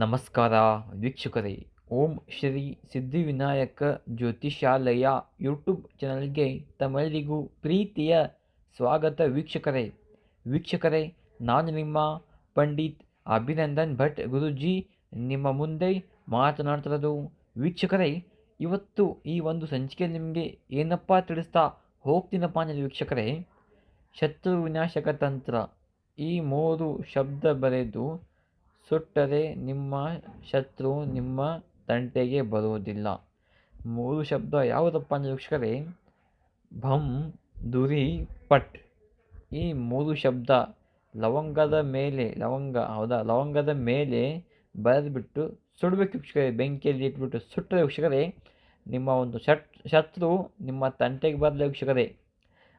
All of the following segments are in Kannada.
ನಮಸ್ಕಾರ ವೀಕ್ಷಕರೇ. ಓಂ ಶ್ರೀ ಸಿದ್ಧಿವಿನಾಯಕ ಜ್ಯೋತಿಷಾಲಯ ಯೂಟ್ಯೂಬ್ ಚಾನಲ್ಗೆ ತಮ್ಮೆಲ್ಲರಿಗೂ ಪ್ರೀತಿಯ ಸ್ವಾಗತ ವೀಕ್ಷಕರೇ. ವೀಕ್ಷಕರೇ, ನಾನು ನಿಮ್ಮ ಪಂಡಿತ್ ಅಭಿನಂದನ್ ಭಟ್ ಗುರುಜಿ. ನಿಮ್ಮ ಮುಂದೆ ಮಾತನಾಡ್ತಿರೋದು ವೀಕ್ಷಕರೇ, ಇವತ್ತು ಈ ಒಂದು ಸಂಚಿಕೆ ನಿಮಗೆ ಏನಪ್ಪ ತಿಳಿಸ್ತಾ ಹೋಗ್ತೀನಪ್ಪ ಅಂದರೆ ವೀಕ್ಷಕರೇ, ಶತ್ರು ವಿನಾಶಕ ತಂತ್ರ. ಈ ಮೂರು ಶಬ್ದ ಬರೆದು ಸುಟ್ಟರೆ ನಿಮ್ಮ ಶತ್ರು ನಿಮ್ಮ ತಂಟೆಗೆ ಬರುವುದಿಲ್ಲ. ಮೂರು ಶಬ್ದ ಯಾವುದಪ್ಪ ಅಂದರೆ ಭಂ ದುರಿ ಪಟ್. ಈ ಮೂರು ಶಬ್ದ ಲವಂಗದ ಮೇಲೆ, ಲವಂಗ, ಹೌದಾ, ಲವಂಗದ ಮೇಲೆ ಬರೆದುಬಿಟ್ಟು ಸುಡಬೇಕು ವೀಕ್ಷಕರೇ, ಬೆಂಕಿಯಲ್ಲಿ ಇಟ್ಬಿಟ್ಟು ಸುಟ್ಟರೆ ವೀಕ್ಷಕರೇ, ನಿಮ್ಮ ಒಂದು ಶಟ್, ಶತ್ರು ನಿಮ್ಮ ತಂಟೆಗೆ ಬರಲೇ ವೀಕ್ಷಕರೇ.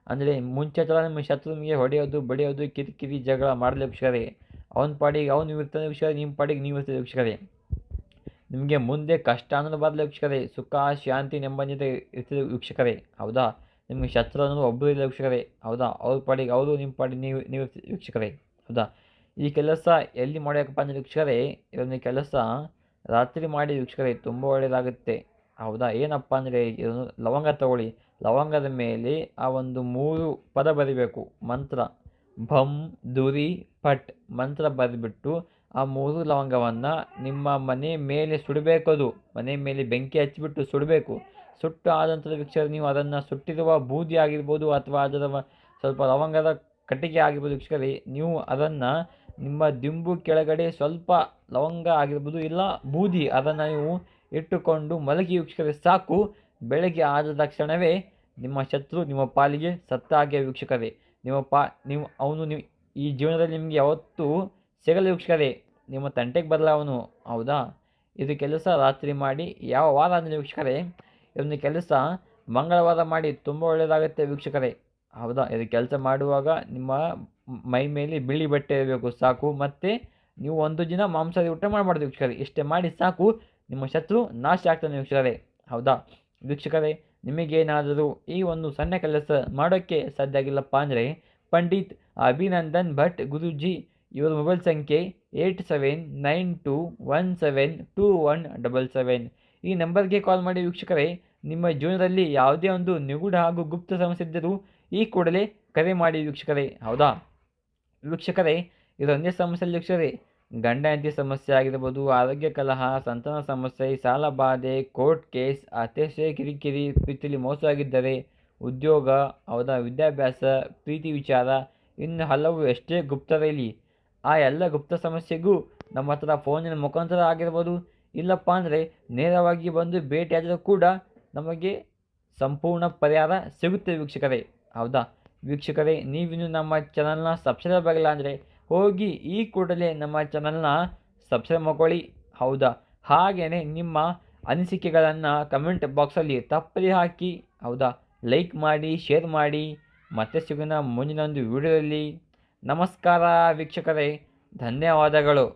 ಅಂದರೆ ಮುಂಚೆ ಥರ ನಿಮ್ಮ ಶತ್ರು ನಿಮಗೆ ಹೊಡೆಯೋದು, ಬಡಿಯೋದು, ಕಿರಿಕಿರಿ ಜಗಳ ಮಾಡಲೇ ವೀಕ್ಷಕರೇ. ಅವನ ಪಾಡಿಗೆ, ಅವನು ಇರ್ತಾನೆ ವೀಕ್ಷಕರೇ ನಿಮ್ಮ ಪಾಡಿಗೆ, ನೀವು ಇರ್ತೀರಿ ವೀಕ್ಷಕರೇ. ನಿಮಗೆ ಮುಂದೆ ಕಷ್ಟ ಅನ್ನೋದು ಬರಲಿ ವೀಕ್ಷಕರೇ. ಸುಖ, ಶಾಂತಿ ನೆಮ್ಮದಿ ಇರ್ತದೆ ವೀಕ್ಷಕರೇ. ಹೌದಾ? ನಿಮಗೆ ಶತ್ರು ಅನ್ನೋದು ಒಬ್ಬರು ಇಲ್ಲ ವೀಕ್ಷಕರೇ. ಹೌದಾ? ಅವ್ರ ಪಾಡಿಗೆ, ಅವರು ನಿಮ್ಮ ಪಾಡಿಗೆ, ನೀವು ನೀವು ಇರ್ತದೆ ವೀಕ್ಷಕರೇ. ಹೌದಾ? ಈ ಕೆಲಸ ಎಲ್ಲಿ ಮಾಡಬೇಕಪ್ಪ ಅಂದರೆ ವೀಕ್ಷಕರೇ, ಇದೊಂದು ಕೆಲಸ ರಾತ್ರಿ ಮಾಡಿ ವೀಕ್ಷಕರೇ, ತುಂಬ ಒಳ್ಳೆಯದಾಗುತ್ತೆ ಹೌದಾ? ಏನಪ್ಪ ಅಂದರೆ ಇದನ್ನು ಲವಂಗ ತಗೊಳ್ಳಿ. ಲವಂಗದ ಮೇಲೆ ಆ ಒಂದು ಮೂರು ಪದ ಬರಿಬೇಕು. ಮಂತ್ರ. ಭಂ, ದುರಿ, ಪಟ್ ಮಂತ್ರ ಬರೆದ್ಬಿಟ್ಟು ಆ ಮೂರು ಲವಂಗವನ್ನು ನಿಮ್ಮ ಮನೆ ಮೇಲೆ ಸುಡಬೇಕು ಅದು ಮನೆ ಮೇಲೆ ಬೆಂಕಿ ಹಚ್ಚಿಬಿಟ್ಟು ಸುಡಬೇಕು. ಸುಟ್ಟು ಆದ ನಂತರ ನೀವು ಅದನ್ನು ಸುಟ್ಟಿರುವ ಬೂದಿ ಆಗಿರ್ಬೋದು ಅಥವಾ ಅದರ ಸ್ವಲ್ಪ ಲವಂಗದ ಕಟ್ಟಿಗೆ ಆಗಿರ್ಬೋದು ವೀಕ್ಷಕರೇ ನೀವು ಅದನ್ನು ನಿಮ್ಮ ದಿಂಬು ಕೆಳಗಡೆ ಸ್ವಲ್ಪ ಲವಂಗ ಆಗಿರ್ಬೋದು ಇಲ್ಲ ಬೂದಿ, ಅದನ್ನು ನೀವು ಇಟ್ಟುಕೊಂಡು ಮಲಗಿ ವೀಕ್ಷಕರೇ ಸಾಕು. ಬೆಳಗ್ಗೆ ಆದ ತಕ್ಷಣವೇ ನಿಮ್ಮ ಶತ್ರು ನಿಮ್ಮ ಪಾಲಿಗೆ ಸತ್ತಾಗೆ ವೀಕ್ಷಕರೇ ನಿಮ್ಮ ಪಾ, ನೀವು, ಅವನು ನೀವು ಈ ಜೀವನದಲ್ಲಿ ನಿಮಗೆ ಯಾವತ್ತೂ ಸಿಗಲು ವೀಕ್ಷಕರೇ ನಿಮ್ಮ ತಂಟೆಗೆ ಬರಲ್ಲ ಅವನು. ಹೌದಾ? ಇದು ಕೆಲಸ ರಾತ್ರಿ ಮಾಡಿ, ಯಾವ ವಾರ ಅಂದರೆ ವೀಕ್ಷಕರೇ, ಇದೊಂದು ಕೆಲಸ ಮಂಗಳವಾರ ಮಾಡಿ ತುಂಬ ಒಳ್ಳೆಯದಾಗುತ್ತೆ ವೀಕ್ಷಕರೇ. ಹೌದಾ? ಇದು ಕೆಲಸ ಮಾಡುವಾಗ ನಿಮ್ಮ ಮೈ ಮೇಲೆ ಬಿಳಿ ಬಟ್ಟೆ ಇರಬೇಕು, ಸಾಕು. ಮತ್ತು ನೀವು ಒಂದು ದಿನ ಮಾಂಸದ ಊಟ ಮಾಡಬಾರ್ದು ವೀಕ್ಷಕರೇ. ಇಷ್ಟೇ ಮಾಡಿ ಸಾಕು, ನಿಮ್ಮ ಶತ್ರು ನಾಶ ಆಗ್ತಾನೆ ವೀಕ್ಷಕರೇ. ಹೌದಾ? ವೀಕ್ಷಕರೇ ನಿಮಗೇನಾದರೂ ಈ ಒಂದು ಸಣ್ಣ ಕೆಲಸ ಮಾಡೋಕ್ಕೆ ಸಾಧ್ಯ ಆಗಿಲ್ಲಪ್ಪ ಅಂದರೆ ಪಂಡಿತ್ ಅಭಿನಂದನ್ ಭಟ್ ಗುರುಜಿ, ಇವರ ಮೊಬೈಲ್ ಸಂಖ್ಯೆ eight seven nine two one seven two one double seven. ಈ ನಂಬರ್ಗೆ ಕಾಲ್ ಮಾಡಿ ವೀಕ್ಷಕರೇ, ನಿಮ್ಮ ಜೀವನದಲ್ಲಿ ಯಾವುದೇ ಒಂದು ನಿಗೂಢ ಹಾಗೂ ಗುಪ್ತ ಸಮಸ್ಯೆ ಇದ್ದರೂ ಈ ಕೂಡಲೇ ಕರೆ ಮಾಡಿ ವೀಕ್ಷಕರೇ. ಹೌದಾ? ವೀಕ್ಷಕರೇ, ಇದೊಂದೇ ಸಮಸ್ಯೆ ವೀಕ್ಷಕರೇ ಗಂಡ ಹೆಂಡತಿ ಸಮಸ್ಯೆ ಆಗಿರ್ಬೋದು, ಆರೋಗ್ಯ ಕಲಹ, ಸಂತಾನ ಸಮಸ್ಯೆ, ಸಾಲ ಬಾಧೆ ಕೋರ್ಟ್ ಕೇಸ್ ಅತ್ಯಕ್ಷ ಕಿರಿಕಿರಿ, ಪ್ರೀತಿಲಿ ಮೋಸ ಆಗಿದ್ದರೆ ಉದ್ಯೋಗ ಅವರ ವಿದ್ಯಾಭ್ಯಾಸ, ಪ್ರೀತಿ ವಿಚಾರ, ಇನ್ನು ಹಲವು ಎಷ್ಟೇ ಗುಪ್ತರಿರಲಿ ಆ ಎಲ್ಲ ಗುಪ್ತ ಸಮಸ್ಯೆಗೂ ನಮ್ಮ ಹತ್ರ ಫೋನಿನ ಮುಖಾಂತರ ಆಗಿರ್ಬೋದು, ಇಲ್ಲಪ್ಪ ಅಂದರೆ ನೇರವಾಗಿ ಬಂದು ಭೇಟಿಯಾದರೂ ಕೂಡ ನಮಗೆ ಸಂಪೂರ್ಣ ಪರಿಹಾರ ಸಿಗುತ್ತೆ ವೀಕ್ಷಕರೇ, ಹೌದಾ? ವೀಕ್ಷಕರೇ, ನೀವಿನ್ನು ನಮ್ಮ ಚಾನಲ್ನ ಸಬ್ಸ್ಕ್ರೈಬ್ ಆಗಿಲ್ಲ ಅಂದರೆ ಹೋಗಿ ಈ ಕೂಡಲೇ ನಮ್ಮ ಚಾನಲ್ನ ಸಬ್ಸ್ಕ್ರೈಬ್ ಮಾಡ್ಕೊಳ್ಳಿ. ಹೌದಾ? ಹಾಗೆಯೇ ನಿಮ್ಮ ಅನಿಸಿಕೆಗಳನ್ನು ಕಮೆಂಟ್ ಬಾಕ್ಸಲ್ಲಿ ತಪ್ಪಲಿ ಹಾಕಿ, ಹೌದಾ? ಲೈಕ್ ಮಾಡಿ, ಶೇರ್ ಮಾಡಿ. ಮತ್ತೆ ಸಿಗೋಣ ಮುಂದಿನ ಒಂದು ವಿಡಿಯೋದಲ್ಲಿ. ನಮಸ್ಕಾರ ವೀಕ್ಷಕರೇ. ಧನ್ಯವಾದಗಳು.